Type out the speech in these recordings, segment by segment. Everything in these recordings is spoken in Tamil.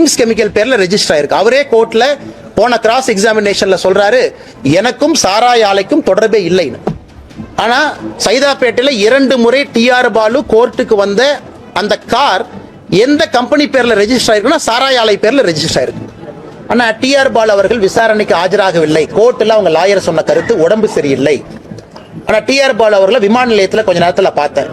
கிங்ஸ் கெமிக்கல் பேர்ல ரெஜிஸ்டர் ஆயிருக்கு. அவரே கோர்ட்ல போன கிராஸ் எக்ஸாமினேஷன்ல சொல்றாரு எனக்கும் சாராய் ஆலைக்கும் தொடர்பே இல்லைன்னு. ஆனா சைதாப்பேட்டையில இரண்டு முறை டிஆர் பாலு கோர்ட்டுக்கு வந்த அந்த கார் எந்த கம்பெனி பேர்ல ரெஜிஸ்டர் ஆயிருக்குன்னா சாராய ஆலை பேர்ல ரெஜிஸ்டர் ஆயிருக்கு. ஆனா டிஆர் பால் அவர்கள் விசாரணைக்கு ஆஜராகவில்லை. கோர்ட்டில் அவங்க லாயர் சொன்ன கருத்து உடம்பு சரியில்லை. ஆனா டிஆர் பால் அவர்களை விமான நிலையத்தில் கொஞ்ச நேரத்தில் பார்த்தேன்.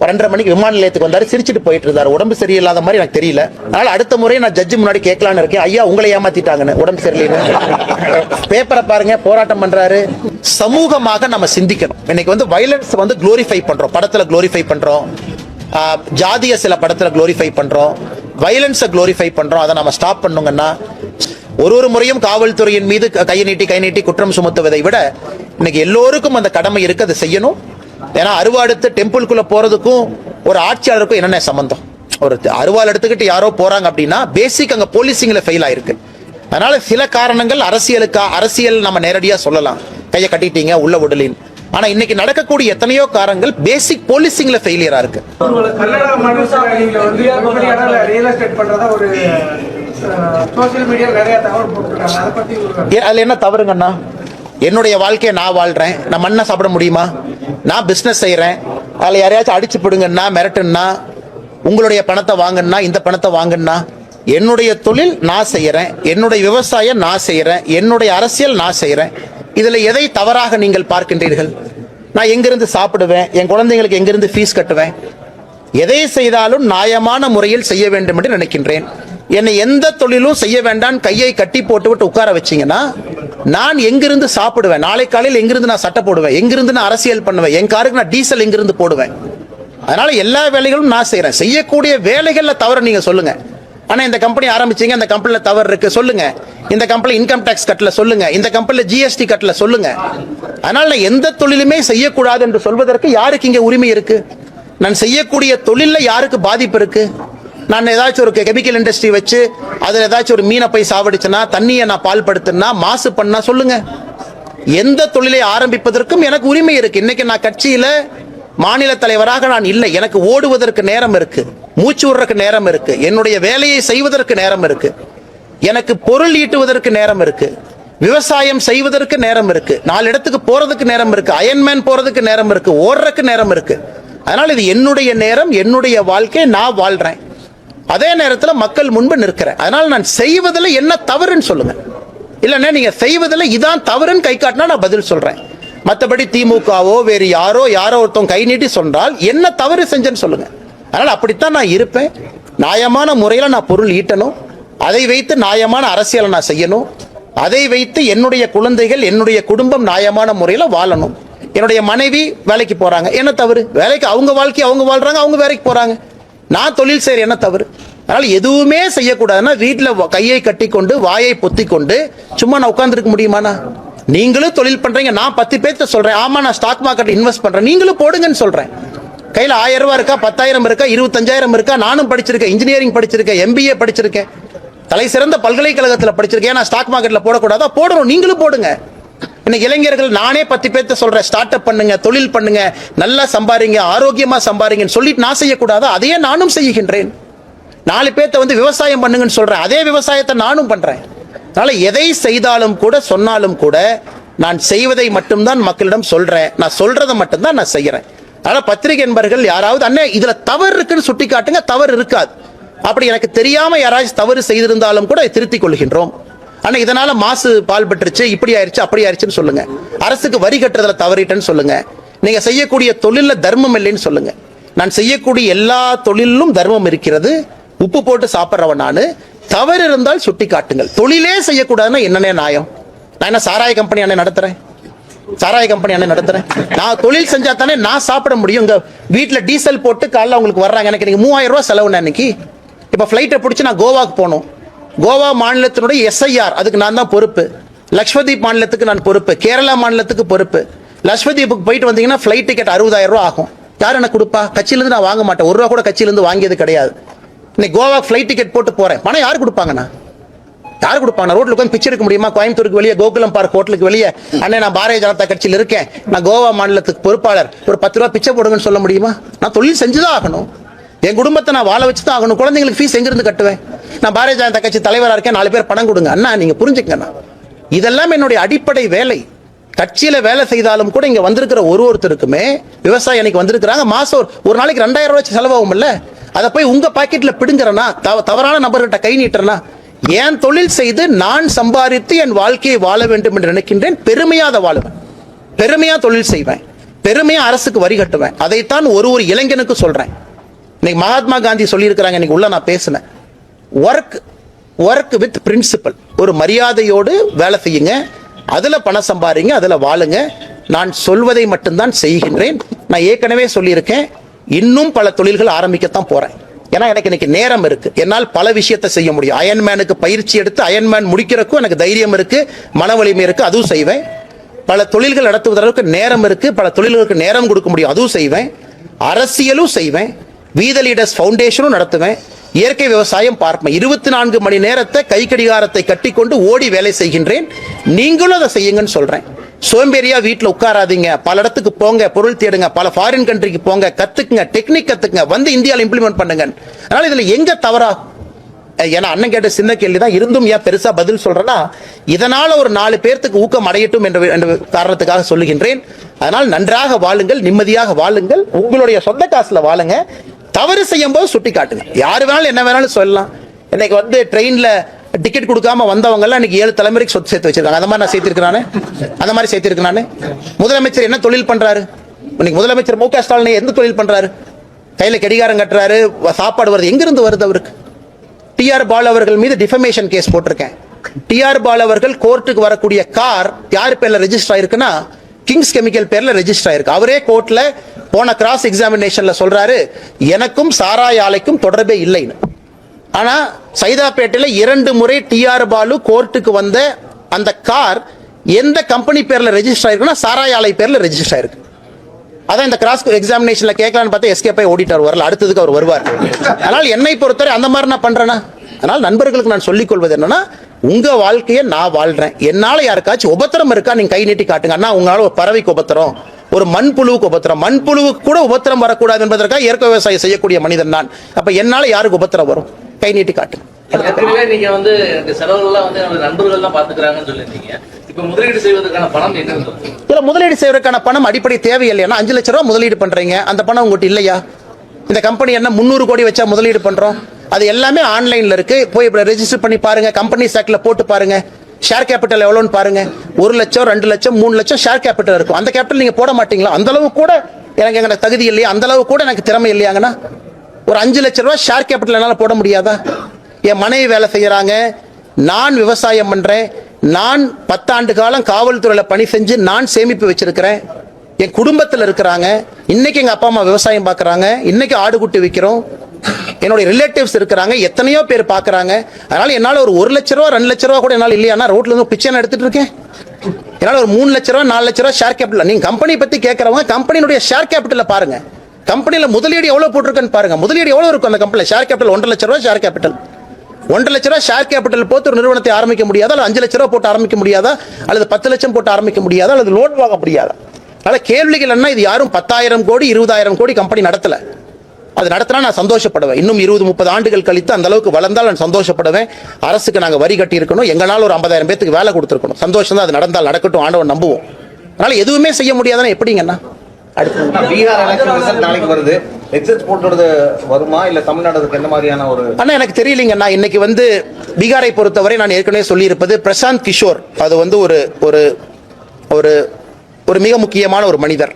ரெண்டரை மணிக்கு விமான நிலையத்துக்கு வந்தாரு சிரிச்சிட்டு போயிட்டு இருந்தாரு. உடம்பு சரியில்லாத மாதிரி எனக்கு தெரியல. அதனால அடுத்த முறை நான் ஜட்ஜி முன்னாடி கேட்கலான்னு இருக்கேன். ஐயா உங்களை ஏமாத்திட்டாங்கன்னு. உடம்பு சரியில்லைன்னு. பேப்பரை பாருங்க போராட்டம் பண்றாரு. சமூகமாக நம்ம சிந்திக்கணும். இன்னைக்கு வந்து வயலன்ஸ் வந்து குளோரிஃபை பண்றோம். படத்துல குளோரிஃபை பண்றோம். ஜாதிய சில படத்துல குளோரிஃபை பண்றோம். வயலன்ஸை குளோரிஃபை பண்றோம். அதை நம்ம ஸ்டாப் பண்ணுங்கன்னா ஒரு ஒரு முறையும் காவல்துறையின் மீது கையை நீட்டி கை நீட்டி குற்றம் சுமத்துவதை விட இன்னைக்கு எல்லோருக்கும் அந்த கடமை இருக்கு. அதை செய்யணும். ஏன்னா அருவாடுத்து டெம்பிள்குள்ள போறதுக்கும் ஒரு ஆட்சியாளருக்கும் என்னென்ன சம்பந்தம்? ஒரு அருவாள் எடுத்துக்கிட்டு யாரோ போறாங்க அப்படின்னா பேசிக் அங்க போலீசிங்ல ஃபெயில் ஆயிருக்கு. அதனால சில காரணங்கள் அரசியலுக்கா அரசியல் நம்ம நேரடியா சொல்லலாம். கையை கட்டிட்டீங்க உள்ள விடலின். ஆனா இன்னைக்கு நடக்கக்கூடிய எத்தனையோ காரணங்கள் பேசிக் போலீசிங்ல ஃபெயிலியரா இருக்கு. அதுல என்ன தவறுங்கண்ணா? என்னுடைய வாழ்க்கையை நான் வாழ்கிறேன் நான் மண்ணை சாப்பிட முடியுமா? நான் பிஸ்னஸ் செய்கிறேன் அதில் யாரையாச்சும் அடிச்சு பிடுங்கன்னா மிரட்டுன்னா உங்களுடைய பணத்தை வாங்கன்னா இந்த பணத்தை வாங்கன்னா என்னுடைய தொழில் நான் செய்கிறேன் என்னுடைய விவசாயம் நான் செய்கிறேன் என்னுடைய அரசியல் நான் செய்கிறேன் இதில் எதை தவறாக நீங்கள் பார்க்கின்றீர்கள்? நான் எங்கிருந்து சாப்பிடுவேன்? என் குழந்தைங்களுக்கு எங்கிருந்து ஃபீஸ் கட்டுவேன்? எதை செய்தாலும் நியாயமான முறையில் செய்ய வேண்டும் என்று நினைக்கின்றேன். என்னை எந்த தொழிலும் செய்ய வேண்டாம் கையை கட்டி போட்டுவிட்டு உட்கார வச்சீங்கன்னா நான் எங்கிருந்து சாப்பிடுவேன்? நாளை காலையில் எங்கிருந்து நான் சட்டை போடுவேன்? எங்கிருந்து நான் அரசியல் பண்ணுவேன்? என் காருக்கு நான் டீசல் எங்கிருந்து போடுவேன்? அதனால எல்லா வேலைகளும் நான் செய்கிறேன் செய்யக்கூடிய வேலைகளில் தவறு நீங்கள் சொல்லுங்க. ஆனால் இந்த கம்பெனி ஆரம்பிச்சீங்க இந்த கம்பெனியில் தவறு இருக்கு சொல்லுங்க. இந்த கம்பெனி இன்கம் டேக்ஸ் கட்டில் சொல்லுங்க. இந்த கம்பெனியில் ஜிஎஸ்டி கட்டல சொல்லுங்க. அதனால நான் எந்த தொழிலுமே செய்யக்கூடாது என்று சொல்வதற்கு யாருக்கு இங்கே உரிமை இருக்கு? நான் செய்யக்கூடிய தொழிலில் யாருக்கு பாதிப்பு இருக்கு? நான் ஏதாச்சும் ஒரு கெமிக்கல் இண்டஸ்ட்ரி வச்சு அதில் ஏதாச்சும் ஒரு மீனை போய் சாவடிச்சேன்னா தண்ணியை நான் பால்படுத்தினா மாசு பண்ணா சொல்லுங்க. எந்த தொழிலை ஆரம்பிப்பதற்கும் எனக்கு உரிமை இருக்கு. இன்னைக்கு நான் கட்சியில மாநில தலைவராக நான் இல்லை. எனக்கு ஓடுவதற்கு நேரம் இருக்கு. மூச்சு விடுறதுக்கு நேரம் இருக்கு. என்னுடைய வேலையை செய்வதற்கு நேரம் இருக்கு. எனக்கு பொருள் ஈட்டுவதற்கு நேரம் இருக்கு. விவசாயம் செய்வதற்கு நேரம் இருக்கு. நாலு இடத்துக்கு போறதுக்கு நேரம் இருக்கு. அயன்மேன் போறதுக்கு நேரம் இருக்கு. ஓடுறதுக்கு நேரம் இருக்கு. அதனால இது என்னுடைய நேரம் என்னுடைய வாழ்க்கை நான் வாழ்றேன். அதே நேரத்தில் மக்கள் முன்பு நிற்கிறேன் அதனால் நான் செய்வதில் என்ன தவறுன்னு சொல்லுங்க. இல்லைன்னா நீங்கள் செய்வதில் இதான் தவறுன்னு கை காட்டினா நான் பதில் சொல்கிறேன் மற்றபடி திமுகவோ வேறு யாரோ யாரோ ஒருத்தவங்க கை நீட்டி சொன்னால் என்ன தவறு செஞ்சேன்னு சொல்லுங்க. அதனால் அப்படித்தான் நான் இருப்பேன். நியாயமான முறையில் நான் பொருள் ஈட்டணும். அதை வைத்து நியாயமான அரசியலை நான் செய்யணும். அதை வைத்து என்னுடைய குழந்தைகள் என்னுடைய குடும்பம் நியாயமான முறையில் வாழணும். என்னுடைய மனைவி வேலைக்கு போகிறாங்க என்ன தவறு? வேலைக்கு அவங்க வாழ்க்கை அவங்க வாழ்றாங்க அவங்க வேலைக்கு போகிறாங்க நான் தொழில் செய்கிற என்ன தவறு? அதனால் எதுவுமே செய்யக்கூடாதுன்னா வீட்டில் வ- கையை கட்டி கொண்டு வாயை பொத்தி கொண்டு சும்மா நான் உட்காந்துருக்க முடியுமாண்ணா? நீங்களும் தொழில் பண்ணுறீங்க நான் பத்து பேர்த்த சொல்கிறேன் ஆமாம் நான் ஸ்டாக் மார்க்கெட் இன்வெஸ்ட் பண்ணுறேன் நீங்களும் போடுங்கன்னு சொல்கிறேன் கையில் ஆயிரம் ரூபா இருக்கா? பத்தாயிரம் இருக்கா? இருபத்தஞ்சாயிரம் இருக்கா? நானும் படிச்சிருக்கேன். இன்ஜினியரிங் படிச்சிருக்கேன். எம்பிஏ படிச்சிருக்கேன். தலை சிறந்த பல்கலைக்கழகத்தில் படிச்சிருக்கேன். நான் ஸ்டாக் மார்க்கெட்டில் போடக்கூடாதா? போடணும் நீங்களும் போடுங்க. இன்னைக்கு இளைஞர்கள் நானே பத்து பேர்த்த சொல்றேன் ஸ்டார்ட் அப் பண்ணுங்க தொழில் பண்ணுங்க நல்லா சம்பாரிங்க ஆரோக்கியமா சம்பாரிங்கன்னு சொல்லிட்டு நான் செய்யக்கூடாதா அதையே நானும் செய்கின்றேன். நாலு பேர்த்த வந்து விவசாயம் பண்ணுங்கன்னு சொல்றேன் அதே விவசாயத்தை நானும் பண்றேன். அதனால எதை செய்தாலும் கூட சொன்னாலும் கூட நான் செய்வதை மட்டும்தான் மக்களிடம் சொல்றேன் நான் சொல்றதை மட்டும்தான் நான் செய்யறேன். அதனால பத்திரிகை என்பர்கள் யாராவது அண்ணே இதுல தவறு இருக்குன்னு சுட்டி காட்டுங்க தவறு இருக்காது. அப்படி எனக்கு தெரியாம யாராச்சும் தவறு செய்திருந்தாலும் கூட திருத்திக் கொள்கின்றோம். ஆனால் இதனால் மாசு பால் பெற்றுச்சு இப்படி ஆயிடுச்சு அப்படி ஆயிடுச்சுன்னு சொல்லுங்க. அரசுக்கு வரி கட்டுறதுல தவறிட்டேன்னு சொல்லுங்க. நீங்கள் செய்யக்கூடிய தொழிலில் தர்மம் இல்லைன்னு சொல்லுங்க. நான் செய்யக்கூடிய எல்லா தொழிலும் தர்மம் இருக்கிறது. உப்பு போட்டு சாப்பிட்றவன் நான். தவறு இருந்தால் சுட்டி காட்டுங்கள் தொழிலே செய்யக்கூடாதுன்னா என்னென்ன நியாயம்? நான் என்ன சாராய கம்பெனி அண்ணே நடத்துகிறேன் சாராய கம்பெனி அண்ணே நடத்துறேன். நான் தொழில் செஞ்சா தானே நான் சாப்பிட முடியும். இங்க வீட்டுல டீசல் போட்டு காலைல உங்களுக்கு வர்றாங்க. எனக்கு நீங்க மூவாயிரம் ரூபாய் செலவுன்னு அன்னைக்கு. இப்ப ஃப்ளைட்டை பிடிச்சி நான் கோவாக்கு போகணும். கோவா மாநிலத்தினுடைய எஸ்ஐஆர் அதுக்கு நான் தான் பொறுப்பு. லக்ஷ்மதீப் மாநிலத்துக்கு நான் பொறுப்பு. கேரளா மாநிலத்துக்கு பொறுப்பு. லக்ஷ்மதீப்புக்கு போயிட்டு வந்தீங்கன்னா ஃப்ளைட் டிக்கெட் அறுபதாயிரம் ரூபா ஆகும். யார் எனக்கு கொடுப்பா? கட்சியிலேருந்து நான் வாங்க மாட்டேன். ஒரு ரூபா கூட கட்சியிலேருந்து வாங்கியது கிடையாது. இன்னைக்கு கோவா ஃப்ளைட் டிக்கெட் போட்டு போகிறேன் பணம் யார் கொடுப்பாங்கண்ணா யார் கொடுப்பாங்க ரோட்ல உட்காந்து பிச்சை எடுக்க முடியுமா? கோயம்புத்தூருக்கு வெளியே கோகுலம் பார்க் ஹோட்டலுக்கு வெளியே. அண்ணே நான் பாரதிய ஜனதா கட்சியில் இருக்கேன். நான் கோவா மாநிலத்துக்கு பொறுப்பாளர். ஒரு பத்து ரூபா பிச்சை போடுங்கன்னு சொல்ல முடியுமா? நான் தொழில் செஞ்சுதான் ஆகணும். என் குடும்பத்தை நான் வாழ வச்சு தான் ஆகணும். குழந்தைங்களுக்கு ஃபீஸ் எங்கிருந்து கட்டுவேன்? நான் பாரதிய ஜனதா கட்சி தலைவராக இருக்கேன் நாலு பேர் பணம் கொடுங்க. அண்ணா நீங்க புரிஞ்சுக்கண்ணா இதெல்லாம் என்னுடைய அடிப்படை வேலை. கட்சியில வேலை செய்தாலும் கூட இங்க வந்திருக்கிற ஒரு ஒருத்தருக்குமே விவசாயி அன்னைக்கு வந்திருக்கிறாங்க. மாசம் ஒரு- நாளைக்கு ரெண்டாயிரம் ரூபாய் செலவாகும்ல? அதை போய் உங்க பாக்கெட்ல பிடுங்குறனா தவ- தவறான நபர்கிட்ட கை நீட்டுறனா ஏன் தொழில் செய்து நான் சம்பாதித்து என் வாழ்க்கையை வாழ வேண்டும் என்று நினைக்கின்றேன். பெருமையாக அதை வாழுவேன். பெருமையா தொழில் செய்வேன். பெருமையா அரசுக்கு வரி கட்டுவேன். அதைத்தான் ஒரு ஒரு இளைஞனுக்கு சொல்றேன். இன்னைக்கு மகாத்மா காந்தி சொல்லியிருக்கிறாங்க இன்னைக்கு உள்ள நான் பேசினேன். ஒர்க் ஒர்க் வித் பிரின்சிபல் ஒரு மரியாதையோடு வேலை செய்யுங்க அதில் பணம் சம்பாதிங்க அதில் வாழுங்க. நான் சொல்வதை மட்டும்தான் செய்கின்றேன். நான் ஏற்கனவே சொல்லியிருக்கேன் இன்னும் பல தொழில்கள் ஆரம்பிக்கத்தான் போகிறேன் ஏன்னா எனக்கு இன்னைக்கு நேரம் இருக்கு. என்னால் பல விஷயத்தை செய்ய முடியும். அயன்மேனுக்கு பயிற்சி எடுத்து அயன்மேன் முடிக்கிறக்கும் எனக்கு தைரியம் இருக்கு மன வலிமை இருக்கு அதுவும் செய்வேன். பல தொழில்கள் நடத்துவதற்கு நேரம் இருக்கு பல தொழில்களுக்கு நேரம் கொடுக்க முடியும் அதுவும் செய்வேன். அரசியலும் செய்வேன். வீத லீடர்ஸ் ஃபவுண்டேஷனும் நடத்துவேன். இயற்கை விவசாயம் பார்ப்பேன். இருபத்தி நான்கு மணி நேரத்தை கை கடிகாரத்தை கட்டிக்கொண்டு ஓடி வேலை செய்கின்றேன். நீங்களும் அதை செய்யுங்கன்னு சொல்கிறேன் சோம்பேறியா வீட்டில் உட்காராதீங்க. பல இடத்துக்கு போங்க பொருள் தேடுங்க பல ஃபாரின் கண்ட்ரிக்கு போங்க கத்துக்குங்க டெக்னிக் கத்துக்குங்க வந்து இந்தியாவில் இம்ப்ளிமெண்ட் பண்ணுங்க. அதனால இதுல எங்க தவறா? ஏன்னா அண்ணன் கேட்ட சின்ன கேள்வி தான் இருந்தும் ஏன் பெருசா பதில் சொல்றேன்னா இதனால ஒரு நாலு பேர்த்துக்கு ஊக்கம் அடையட்டும் என்ற என்ற காரணத்துக்காக சொல்லுகின்றேன். அதனால் நன்றாக வாழுங்கள் நிம்மதியாக வாழுங்கள். உங்களுடைய சொந்த காசுல வாழுங்க. தவறு செய்யும் போது சுட்டி காட்டுங்க யாரு வேணாலும் என்ன வேணாலும் சொல்லலாம். இன்னைக்கு வந்து ட்ரெயின்ல டிக்கெட் கொடுக்காம வந்தவங்க எல்லாம் இன்னைக்கு ஏழு தலைமுறைக்கு சொத்து சேர்த்து வச்சிருக்காங்க. அந்த மாதிரி நான் சேர்த்திருக்கிறானே அந்த மாதிரி சேர்த்திருக்கிறானே முதலமைச்சர் என்ன தொழில் பண்றாரு? இன்னைக்கு முதலமைச்சர் மு க ஸ்டாலின் எந்த தொழில் பண்றாரு? கையில கடிகாரம் கட்டுறாரு சாப்பாடு வருது. எங்கிருந்து வருது அவருக்கு? டிஆர் பால் அவர்கள் மீது டிஃபமேஷன் கேஸ் போட்டிருக்கேன். டிஆர் பால் அவர்கள் கோர்ட்டுக்கு வரக்கூடிய கார் யார் பேர்ல ரெஜிஸ்டர் ஆயிருக்குன்னா கிங்ஸ் கெமிக்கல் பேர்ல ரெஜிஸ்டர் ஆயிருக்கு. அவரே கோர்ட்ல போன கிராஸ் எக்ஸாமினேஷன்ல சொல்றாரு எனக்கும் சாராய் ஆலைக்கும் தொடர்பே இல்லைன்னு. ஆனா சைதாப்பேட்டையில இரண்டு முறை டிஆர் பாலு கோர்ட்டுக்கு வந்த அந்த கார் எந்த கம்பெனி பேர்ல ரெஜிஸ்டர் ஆயிருக்குன்னா சாராய் ஆலை பேர்ல ரெஜிஸ்டர் ஆயிருக்கு. அதான் இந்த கிராஸ் எக்ஸாமினேஷன்ல கேட்கலான்னு பார்த்தா எஸ்கே போய் ஓடிட்டார். வரல அடுத்ததுக்கு அவர் வருவார். அதனால் என்னை பொறுத்தவரை அந்த மாதிரி நான் பண்றேன்னா அதனால் நண்பர்களுக்கு நான் சொல்லிக் கொள்வது என்னன்னா உங்க வாழ்க்கையை நான் வாழ்றேன். என்னால யாருக்காச்சும் உபத்திரம் இருக்கா? நீங்க கை நீட்டி காட்டுங்க. அண்ணா உங்களால ஒரு பறவைக்கு உபத்திரம் ஒரு மண்புழுவுக்கு உபத்திரம். மண்புழுவுக்கு கூட உபத்திரம் வரக்கூடாது என்பதற்காக இயற்கை விவசாயம் செய்யக்கூடிய மனிதன் நான். அப்ப என்னால யாருக்கு உபத்திரம் வரும்? கை நீட்டி காட்டுங்க. நீங்க வந்து செலவுகள்லாம் வந்து பாத்துக்கிறாங்கன்னு முதலீடு செய்வதற்கான பணம் அடிப்படை தேவையில்லையா அஞ்சு லட்ச ரூபா முதலீடு பண்றீங்க. அந்த பணம் உங்ககிட்ட இல்லையா? இந்த கம்பெனி என்ன முந்நூறு கோடி வச்சா முதலீடு பண்றோம்? அது எல்லாமே ஆன்லைன்ல இருக்கு. போய் ரெஜிஸ்டர் பண்ணி பாருங்க. கம்பெனி சாக்ல போட்டு பாருங்க. ஷேர் கேபிட்டல் எவ்வளோன்னு பாருங்க. ஒரு லட்சம் ரெண்டு லட்சம் மூணு லட்சம் ஷேர் கேபிட்டல் இருக்கும். அந்த கேபிட்டல் நீங்க போட மாட்டீங்களா? அந்த அளவு கூட எனக்கு எங்க தகுதி இல்லையா? அந்த அளவு கூட எனக்கு திறமை இல்லையாங்கண்ணா? ஒரு அஞ்சு லட்ச ரூபா ஷேர் கேபிட்டல் என்னால் போட முடியாதா? என் மனைவி வேலை செய்யறாங்க. நான் விவசாயம் பண்றேன். நான் பத்தாண்டு காலம் காவல்துறையில் பணி செஞ்சு நான் சேமிப்பு வச்சிருக்கிறேன். என் குடும்பத்தில் இருக்கிறாங்க. இன்னைக்கு எங்க அப்பா அம்மா விவசாயம் பார்க்குறாங்க இன்னைக்கு ஆடு குட்டி விற்கிறோம் என்னுடைய ரிலேட்டிவ்ஸ் இருக்கிறாங்க எத்தனையோ பேர் பார்க்குறாங்க. அதனால் என்னால் ஒரு ஒரு லட்ச ரூபா ரெண்டு லட்ச ரூபா கூட என்னால் இல்லையா ரோட்ல இருந்து பிச்சை நான் எடுத்துட்டு இருக்கேன். என்னால் ஒரு மூணு லட்ச ரூபா நாலு லட்ச ரூபா ஷேர் கேபிட்டல் நீங்கள் கம்பெனி பற்றி கேட்குறவங்க கம்பெனியுடைய ஷேர் கேபிட்டல பாருங்க. கம்பெனியில் முதலீடு எவ்வளோ போட்டிருக்குன்னு பாருங்க. முதலீடு எவ்வளோ இருக்கும் அந்த கம்பெனியில் ஷேர் கேபிட்டல் ஒன்றரை லட்ச ரூபா ஷேர் கேபிட்டல் ஒன்றரை லட்ச ரூபா ஷேர் கேபிட்டல் போட்டு ஒரு நிறுவனத்தை ஆரம்பிக்க முடியாதா? அல்லது அஞ்சு லட்ச ரூபா போட்டு ஆரம்பிக்க முடியாதா? அல்லது பத்து லட்சம் போட்டு ஆரம்பிக்க முடியாதா? அல்லது லோன் வாங்க முடியாதா? அதனால் கேள்விகள் என்ன இது யாரும் பத்தாயிரம் கோடி இருபதாயிரம் கோடி கம்பெனி நடத்தலை. அது நடத்தினா நான் சந்தோஷப்படுவேன். இன்னும் இருபது முப்பது ஆண்டுகள் கழித்து அந்த அளவுக்கு வளர்ந்தால் நான் சந்தோஷப்படுவேன். அரசுக்கு நாங்கள் வரி கட்டி இருக்கணும் எங்களால் ஒரு ஐம்பதாயிரம் பேத்துக்கு வேலை கொடுத்துருக்கணும். சந்தோஷம் தான் அது நடந்தால் நடக்கட்டும் ஆண்டவன் நம்புவோம். அதனால எதுவுமே செய்ய முடியாதுன்னா எப்படிங்கண்ணா? அடுத்து. பீகார் எலெக்ஷன் ரிசல்ட் நாளைக்கு வருது. எக்ஸிட் போட்டது வருமா? இல்ல தமிழ்நாடு அதுக்கு எந்த மாதிரியான ஒரு அண்ணா எனக்கு தெரியலீங்கண்ணா. இன்னைக்கு வந்து பீகாரை பொறுத்தவரை நான் ஏற்கனவே சொல்லியிருப்பது பிரசாந்த் கிஷோர். அது வந்து ஒரு ஒரு ஒரு ஒரு மிக முக்கியமான ஒரு மனிதர்.